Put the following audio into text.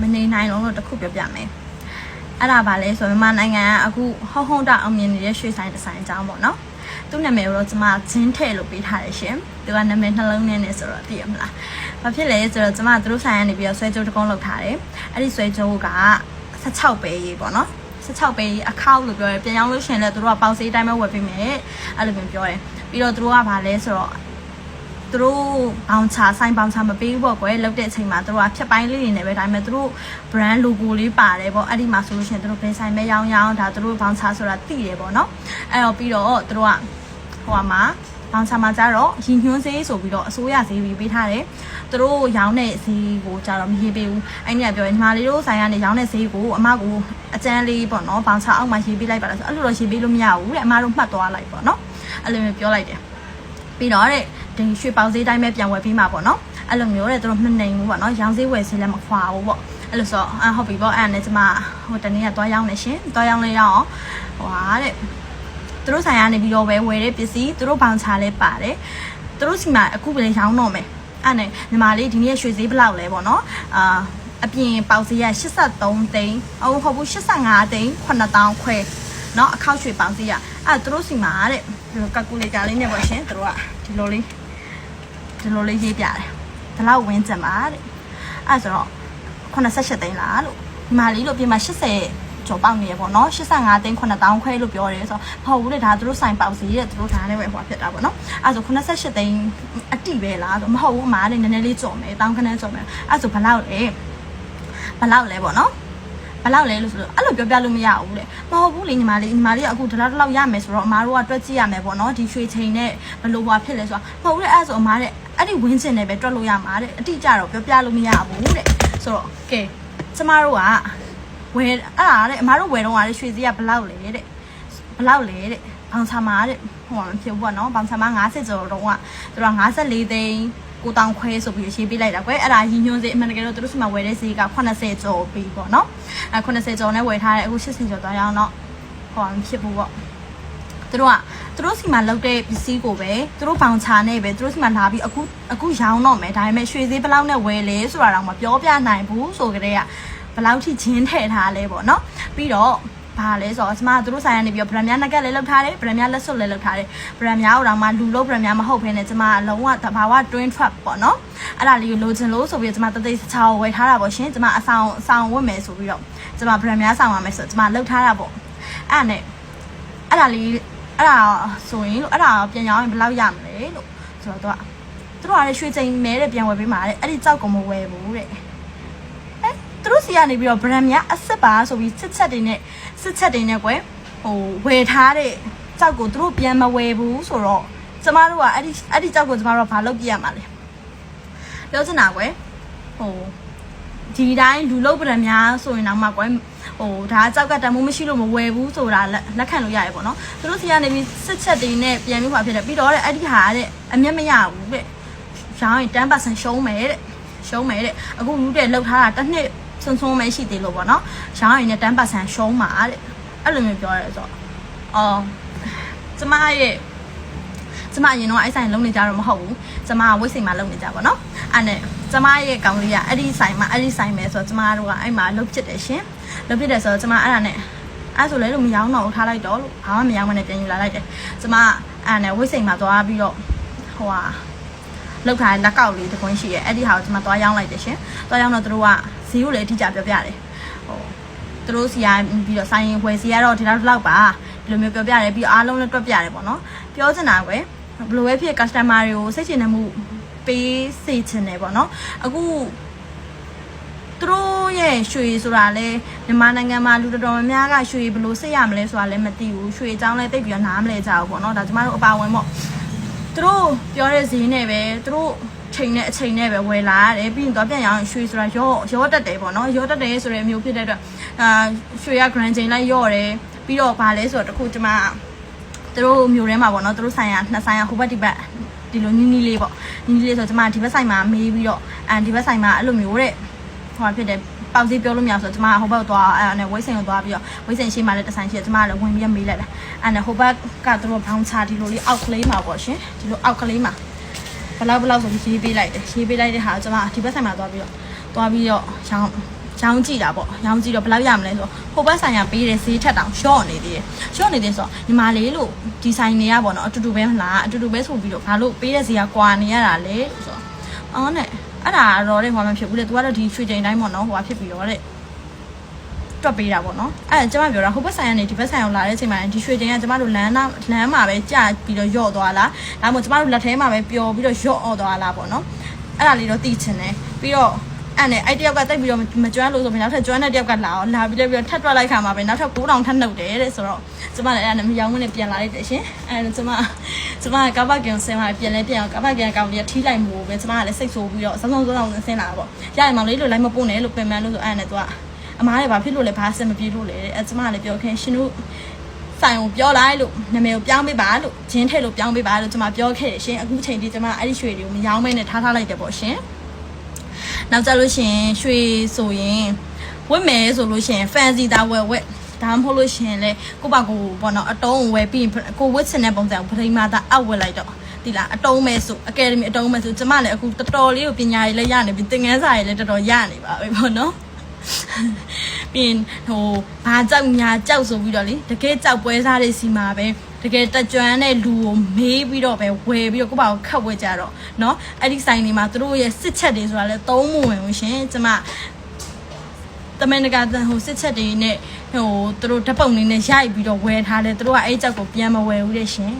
မနေနိုင်လုံးလို့တစ်ခုပြောပြမယ်အဲ့ဒါပါလဲဆိုတော့မြန်မာနိုင်ငံကအခုဟော့ဟော့တာအောင်မြင်နေတဲ့ရွှေဆိုင်ဒီဇိုင်းအကြောင်းပေါ့နော်သူ့နာမည်ကိုတော့ကျွန်မဂျင်းထဲလို့ပေးထားတယ်ရှင်သူကနာမည်နှလုံးနဲ့နေဆိုတော့သိရမလားဘာဖြစ်လဲဆိုတော့ကျွန်မသူတို့ဆိုင်ကနေပြီးတော့ဆွဲကြိုးတစ်ကုန်းလောက်ထားတယ်အဲ့ဒီဆွဲကြိုးက16ပဲရေးပေါ့နော်16ပဲအခောက်လို့ပြောတယ်ပြန်ရောက်လို့ရှင်လဲသူတို့ကပေါက်စေးတိုင်းပဲဝယ်ပေးမယ်အဲ့လိုမျိုးပြောတယ်ပြီးတော့သူတို့ကဗာလဲဆိုတော့ သူတို့ဘောင်ချဆိုင်ဘောင်ချမပေးဘူးပေါ့ကွယ်လောက်တဲ့အချိန်မှာသူတို့ကဖြတ်ပိုင်းလေးတွေနဲ့ပဲဒါပေမဲ့သူတို့ brand logo လေးပါတယ်ပေါ့အဲ့ဒီမှာဆိုလို့ရှိရင်သူတို့ဘယ်ဆိုင်မဲရောင်းရောင်းဒါသူတို့ဘောင်ချဆိုတာသိတယ်ပေါ့နော်အဲ့တော့ပြီးတော့သူတို့ကဟိုမှာဘောင်ချမှာကြတော့ရင်ညွှန်းစေးဆိုပြီးတော့အစိုးရဈေးပြီးပေးထားတယ်သူတို့ရောင်းတဲ့ဈေးကိုကြတော့မရေးပေးဘူးအဲ့ဒီကပြောရင်ညီမလေးတို့ဆိုင်ကနေရောင်းတဲ့ဈေးကိုအမကိုအကျန်းလေးပေါ့နော်ဘောင်ချအောက်မှာရေးပေးလိုက်ပါလားဆိုအဲ့လိုတော့ရေးပေးလို့မရဘူးတဲ့အမတို့မှတ်သွားလိုက်ပေါ့နော်အဲ့လိုမျိုးပြောလိုက်တယ် ပြီးတော့တဲ့ဒီရွှေပေါင်ဈေးတိုင်းပဲပြန်ဝယ်ပြီးမှာပေါ့နော်အဲ့လိုမျိုးတဲ့သူတို့မနိုင်ဘူးပေါ့နော်ရောင်းဈေးဝယ်ဈေးလည်းမခွာဘူးပေါ့အဲ့လိုဆိုအဟုတ်ပြီပေါ့အဲ့ဒါနဲ့ကျမဟိုတနေ့ကသွားရောက်နေရှင်သွားရောက်နေရအောင်ဟိုဟာတဲ့သူတို့ဆိုင်ကနေပြီးတော့ပဲဝယ်တဲ့ပစ္စည်းသူတို့ဘောင်ချလဲပါတယ်သူတို့စီမှာအခုပဲရောင်းတော့မယ်အဲ့နဲ့ညီမလေးဒီနေ့ရွှေဈေးဘယ်လောက်လဲပေါ့နော်အာအပြင်ပေါက်ဈေးက83သိန်းအဟုတ်ဟုတ်ဘူး85သိန်း9000ခွဲ เนาะအခောက်ရွှေပေါင်ဈေးကအဲ့သူတို့စီမှာတဲ့ဒီလိုကယ်ကူလေတာလေးနဲ့ပေါ့ရှင်သူတို့ကဒီလိုလေးဒီလိုလေးရေးပြတယ်ဒီလောက်ဝင်းကျင်ပါတဲ့အဲ့ဆိုတော့88သိန်းလားလို့ဒီမှာလေးလို့ပြင်မှာ80ကျော်ပေါက်နေရပေါ့နော်85သိန်း9000ခွဲလို့ပြောတယ်ဆိုတော့မဟုတ်ဘူးလေဒါသူတို့ဆိုင်ပေါက်စီတဲ့သူတို့ဒါနဲ့ပဲဟိုဖြစ်တာပေါ့နော်အဲ့ဆို88သိန်းအတိပဲလားဆိုမဟုတ်ဘူးအမားလေးနည်းနည်းလေးကြော်မယ်တောင်းခနဲ့ကြော်မယ်အဲ့ဆိုဘယ်လောက်လဲဘယ်လောက်လဲပေါ့နော် ဘယ်လောက်လဲလို့ဆိုတော့အဲ့လိုပြောပြလို့မရဘူးလေမဟုတ်ဘူးလေညီမလေးညီမလေးကအခုဒီလောက်ဒီလောက်ရမယ်ဆိုတော့အမားတို့ကတွက်ကြည့်ရမယ်ပေါ့နော်ဒီရွှေချိန်နဲ့ဘယ်လိုဘွားဖြစ်လဲဆိုတော့မဟုတ်ဘူးလေအဲ့ဆိုအမားတဲ့အဲ့ဒီဝင်းကျင်နဲ့ပဲတွက်လို့ရမှာတဲ့အတိအကျတော့ပြောပြလို့မရဘူးတဲ့ဆိုတော့ကဲကျမတို့ကဝယ်အဲ့ဒါတဲ့အမားတို့ဝယ်တော့ကလေရွှေစည်းကဘယ်လောက်လဲတဲ့ဘယ်လောက်လဲတဲ့ဘောင်ဆာမာတဲ့ဟိုမှာမဖြစ်ဘူးပေါ့နော်ဘောင်ဆာမာ90ကျော်တော့ကသူတို့က54သိန်း ကိုတောင်ခွဲဆိုပြီးရေးပေးလိုက်တာကွယ်အဲ့ဒါရည်ညွှန်းစေအမှန်တကယ်တော့သူတို့စီမှာဝယ်တဲ့ဈေးက80ကျော်ပြီပေါ့နော်အဲ80ကျော်နဲ့ဝယ်ထားတယ်အခု80ကျော်သွားရအောင်တော့ဟိုမဖြစ်ဘူးပေါ့သူတို့ကသူတို့စီမှာလောက်တဲ့ပစ္စည်းကိုပဲသူတို့ဘောင်ချာနဲ့ပဲသူတို့စီမှာလာပြီးအခုအခုရောင်းတော့မယ်ဒါပေမဲ့ရွှေဈေးဘယ်လောက်နဲ့ဝယ်လဲဆိုတာတော့မပြောပြနိုင်ဘူးဆိုကြတဲ့ကဘယ်လောက်ထိချင်းထည့်ထားလဲပေါ့နော်ပြီးတော့ ဘာလဲဆိုတော့ကျမတို့တို့ဆိုင်ကနေပြီးတော့ဗရမ်များနက်ကက်လေးလောက်ထားတယ်ဗရမ်များလက်စွပ်လေးလောက်ထားတယ်ဗရမ်များတော့မှလူလို့ဗရမ်များမဟုတ်ဘဲနဲ့ကျမအလုံးဝတဘာဝ twin trap ပေါ့နော်အဲ့ဒါလေးကိုလိုချင်လို့ဆိုပြီးကျမတသိချာဝယ်ထားတာပေါ့ရှင်ကျမအဆောင်အဆောင်ဝတ်မယ်ဆိုပြီးတော့ကျမဗရမ်များဆောင်ရမယ်ဆိုတော့ကျမလောက်ထားတာပေါ့အဲ့ဒါနဲ့အဲ့ဒါလေးအဲ့ဒါဆိုရင်လို့အဲ့ဒါပြန်ရောင်းရင်ဘယ်လောက်ရမလဲလို့ဆိုတော့သူကသူတို့ကလည်းရွှေချိန်မဲတဲ့ပြန်ဝယ်ပေးမှာတဲ့အဲ့ဒီကြောက်ကမဝယ်ဘူးတဲ့သူ တို့စီကနေပြီးတော့ brand များအစ်စ်ပါဆိုပြီးစစ်ချက်တွေနဲ့စစ်ချက်တွေနဲ့ကွယ်ဟိုဝယ်ထားတဲ့ကြောက်ကိုသူတို့ပြန်မဝယ်ဘူးဆိုတော့ကျမတို့ကအဲ့ဒီအဲ့ဒီကြောက်ကိုကျမတို့ကဘာလုပ်ပြရမှာလဲပြောချင်တာကွယ်ဟိုဒီတိုင်းလူလုတ် brand များဆိုရင်တော့မှကွယ်ဟိုဒါကြောက်ကတမိုးမရှိလို့မဝယ်ဘူးဆိုတာလက်ခံလို့ရတယ်ပေါ့နော်သူတို့စီကနေပြီးစစ်ချက်တွေနဲ့ပြန်ပြီးခွာဖြစ်တယ်ပြီးတော့တဲ့အဲ့ဒီဟာတဲ့အမျက်မရဘူးတဲ့ရောင်းရင်10%ရှုံးမယ်တဲ့ရှုံးမယ်တဲ့အခုလူတဲ့လောက်ထားတာတစ်နှစ် ဆွန်းဆွန်းပဲရှိသေးလို့ပေါ့နော်ရောင်းရင်လည်း10%ရှုံးမှာတဲ့အဲ့လိုမျိုးပြောရဲဆိုတော့အော်ကျမရဲ့ကျမအရင်တော့အဲ့ဆိုင်လုံးနေကြတော့မဟုတ်ဘူးကျမကဝိတ်စိန်မှာလုံးနေကြပါတော့အဲ့နဲ့ကျမရဲ့ကောင်လေးကအဲ့ဒီဆိုင်မှာအဲ့ဒီဆိုင်ပဲဆိုတော့ကျမတို့ကအဲ့မှာလုတ်ဖြစ်တယ်ရှင်လုတ်ဖြစ်တယ်ဆိုတော့ကျမအဲ့ဒါနဲ့အဲ့ဆိုလဲလို့မရောင်းတော့ထားလိုက်တော့လို့ဘာမှမရောင်းမနဲ့ပြန်ယူလာလိုက်တယ်ကျမအဲ့နဲ့ဝိတ်စိန်မှာသွားပြီးတော့ဟိုဟာလောက်ထားတဲ့လက်ကောက်လေးတစ်ခွန်းရှိရဲ့အဲ့ဒီဟာကိုကျွန်မသွားရောင်းလိုက်တယ်ရှင်သွားရောင်းတော့သူတို့က ဈေးကိုလည်းအတိအကျပြောပြတယ်ဟိုသူတို့စီကပြီးတော့ဆိုင်ရင်ဝယ်စီကတော့ဒီလောက်လောက်ပါဒီလိုမျိုးပြောပြတယ်ပြီးအားလုံးလည်းတွက်ပြတယ်ပေါ့နော်ပြောချင်တာကွယ်ဘယ်လိုပဲဖြစ် customer တွေကိုစိတ်ချနေမှုပေးစေချင်တယ်ပေါ့နော်အခုသူတို့ရဲ့ရွှေဆိုတာလဲမြန်မာနိုင်ငံမှာလူတော်တော်များများကရွှေဘယ်လိုစိတ်ရမလဲဆိုတာလည်းမသိဘူးရွှေအကြောင်းလဲသိပြီးတော့နားမလဲကြဘူးပေါ့နော်ဒါကျမတို့အပါဝင်ပေါ့သူတို့ပြောတဲ့ဈေးနဲ့ပဲသူတို့ ချိန်နဲ့အချိန်နဲ့ပဲဝယ်လာရတယ်ပြီးရင်တော့ပြန်ရအောင်ရွှေဆိုတာရော့ရော့တက်တယ်ပေါ့နော်ရော့တက်တယ်ဆိုတဲ့မျိုးဖြစ်တဲ့အတွက်အာရွှေက grand chain လိုက်ရော့တယ်ပြီးတော့ဗာလဲဆိုတော့တခုကျမသူတို့မျိုးထဲမှာပေါ့နော်သူတို့ဆိုင်ရနှစ်ဆိုင်ရဟိုဘက်ဒီဘက်ဒီလိုနီးနီးလေးပေါ့နီးနီးလေးဆိုတော့ကျမဒီဘက်ဆိုင်မှာမေးပြီးတော့အန်ဒီဘက်ဆိုင်မှာအဲ့လိုမျိုးတဲ့ဟိုဖြစ်တယ်ပေါက်စီပြောလို့မရဆိုတော့ကျမဟိုဘက်သွားအဲ့နဲ့ဝိတ်စိန်ကိုသွားပြီးတော့ဝိတ်စိန်ရှိမှလည်းတဆိုင်ရှိကျမလည်းဝင်ပြီးမေးလိုက်တာအဲ့နဲ့ဟိုဘက်ကသူတို့ဘောင်းချဒီလိုလေးအောက်ကလေးမှာပေါ့ရှင်ဒီလိုအောက်ကလေးမှာ ဘလောက်ဘလောက်ဆိုပြီးရေးပေးလိုက်တယ်ရေးပေးလိုက်တဲ့ဟာကျွန်မဒီဘက်ဆိုင်မှာသွားပြီးတော့သွားပြီးတော့ရောင်းရောင်းကြည့်တာပေါ့ရောင်းကြည့်တော့ဘယ်လောက်ရမလဲဆိုတော့ဟိုဘက်ဆိုင်ကပေးတဲ့ဈေးထက်တောင်ရှော့နေသေးတယ်ရှော့နေသေးဆိုတော့ညီမလေးလို့ဒီဆိုင်နေရပေါ့နော်အတူတူပဲမလားအတူတူပဲဆိုပြီးတော့ဘာလို့ပေးတဲ့ဈေးကကွာနေရတာလဲဆိုတော့အော်နဲ့အဲ့ဒါတော့တဲ့ဟောမဖြစ်ဘူးလေ तू ကတော့ဒီရွှေချိန်တိုင်းပေါ့နော်ဟိုဟာဖြစ်ပြီးတော့တဲ့ တွက်ပေးတာပေါ့နော်အဲ့ဒါကျမပြောတာဟိုဘက်ဆိုင်ကနေဒီဘက်ဆိုင်အောင်လာတဲ့အချိန်မှာဒီရွှေတင်ကကျမတို့လမ်းနာလမ်းမှာပဲကြာပြီးတော့ယော့သွားလားဒါမှမဟုတ်ကျမတို့လက်ထဲမှာပဲပျော်ပြီးတော့ယော့အော့သွားလားပေါ့နော်အဲ့ဒါလေးတော့သိချင်တယ်ပြီးတော့အဲ့နဲ့အဲ့တယောက်ကတိတ်ပြီးတော့မကျွမ်းလို့ဆိုပြီးနောက်ထပ်ကျွမ်းတဲ့တယောက်ကလာအောင်လာပြီးတော့ပြီးတော့ထပ်တွက်လိုက်ခါမှာပဲနောက်ထပ်9000ထပ်နှုတ်တယ်တဲ့ဆိုတော့ကျမလည်းအဲ့ဒါနဲ့မရောင်းမနဲ့ပြန်လာလိုက်တယ်ရှင်အဲ့ဒါကျမကျမကကပတ်ကင်ဆင်းလာပြန်လဲပြန်အောင်ကပတ်ကင်ကောင်လေးထီးလိုက်မှုပဲကျမကလည်းစိတ်ဆိုးပြီးတော့စောင်းစောင်းစောင်းဆင်းလာတာပေါ့ရရင်မောင်လေးလိုလိုက်မပို့နဲ့လို့ပင်ပန်းလို့ဆိုအဲ့ဒါနဲ့သူက အမားလည်းဘာဖြစ်လို့လဲဘာစင်မပြေလို့လဲတဲ့အဲကျမကလည်းပြောခင်ရှင်တို့ဆိုင်ကိုပြောလိုက်လို့နာမည်ကိုပြောင်းပေးပါလို့ဂျင်းထည့်လို့ပြောင်းပေးပါလို့ကျမပြောခဲ့တယ်ရှင်အခုချိန်ထိကျမအဲ့ဒီရွှေတွေကိုမရောင်းမဲနဲ့ထားထားလိုက်တယ်ပေါ့ရှင်နောက်ကြလို့ရှင်ရွှေဆိုရင်ဝတ်မယ်ဆိုလို့ရှင် fancy သားဝယ်ဝက်ဒါမှမဟုတ်လို့ရှင်လေကိုပါကိုပေါ့နော်အတုံးဝယ်ပြီးကိုဝတ်ချင်တဲ့ပုံစံကိုပထမသားအောက်ဝယ်လိုက်တော့ဒီလားအတုံးမဲဆိုအကယ်ဒမီအတုံးမဲဆိုကျမလည်းအခုတော်တော်လေးကိုပညာရေးလည်းရနေပြီသင်ခန်းစာရေးလည်းတော်တော်ရနေပါပြီပေါ့နော် ပြီးရင်ဟိုဘာကြောက်ညာကြောက်ဆိုပြီးတော့လေတကယ်ကြောက်ပွဲစားတွေစီမှာပဲတကယ်တက်ကြွတဲ့လူကိုမေးပြီးတော့ပဲဝယ်ပြီးတော့ကိုယ့်ဘာကိုခတ်ဝဲကြတော့เนาะအဲ့ဒီဆိုင်တွေမှာသူတို့ရဲ့စစ်ချက်တွေဆိုတာလဲသုံးမဝင်ဘူးရှင်ကျမတမန်တကာဟိုစစ်ချက်တွေနဲ့ဟိုသူတို့ဓာတ်ပုံတွေနဲ့ရိုက်ပြီးတော့ဝယ်ထားတယ်သူတို့ကအဲ့ကြောက်ကိုပြန်မဝယ်ဘူးတဲ့ရှင်